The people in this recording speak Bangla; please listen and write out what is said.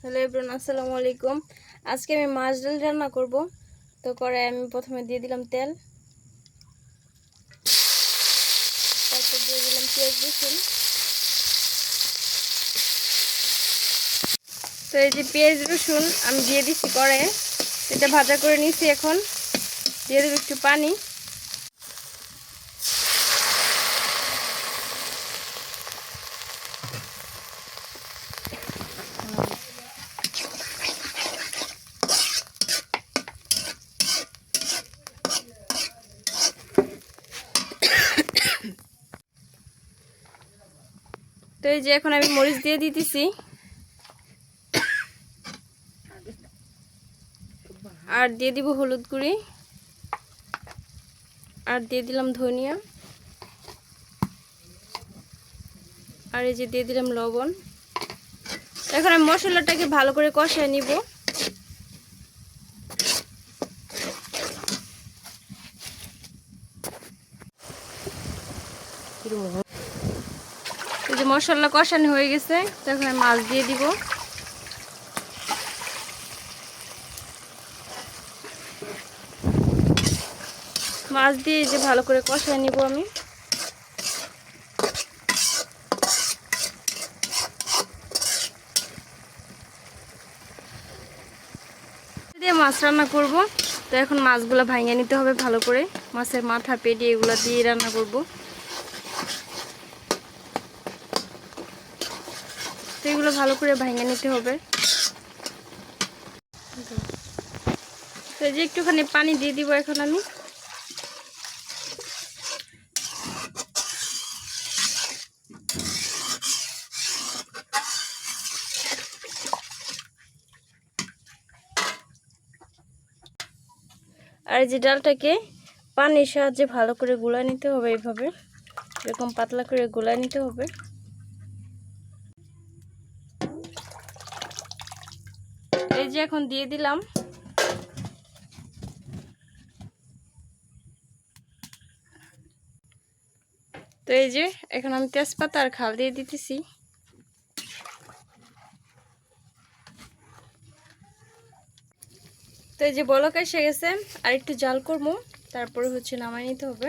হ্যালো এভরিওয়ান, আসসালামু আলাইকুম। আজকে আমি মাছ ডাল রান্না করব। তো করে আমি প্রথমে দিয়ে দিলাম তেল। তারপর দিয়ে দিলাম পেঁয়াজ রসুন। তো এই যে পেঁয়াজ রসুন আমি দিয়ে দিচ্ছি করে এটা ভাজা করে নিয়েছি এখন। দিয়ে দেবো একটু পানি। তো এই যে এখন আমি মরিচ দিয়ে দিতেছি। আর দিয়ে দিব হলুদ গুঁড়ি। আর দিয়ে দিলাম ধনিয়া। আর এই যে দিয়ে দিলাম লবণ। এখন আমি মশলাটাকে ভালো করে কষায় নিব। যে মশলা কষানো হয়ে গেছে তো এখন মাছ দিয়ে দিব। মাছ দিয়ে যে ভালো করে কষায় নিব আমি। দিয়ে মাছ রান্না করব। তো এখন মাছগুলো ভাঙিয়ে নিতে হবে ভালো করে। মাছের মাথা পেটি এগুলো দিয়ে রান্না করব। তো এগুলো ভালো করে ভাঙিয়ে নিতে হবে। যে একটুখানি পানি দিয়ে দিব এখন আমি। আর যে ডালটাকে পানির সাহায্যে ভালো করে গুলায় নিতে হবে এইভাবে। এরকম পাতলা করে গুলায় নিতে হবে। যে এখন দিয়ে দিলাম। তো এই যে, এখন আমি তেজপাতা আর খাল দিয়ে দিতেছি। তো এই যে বলক এসে গেছে আর একটু জাল করব, তারপরে হচ্ছে নামাই নিতে হবে।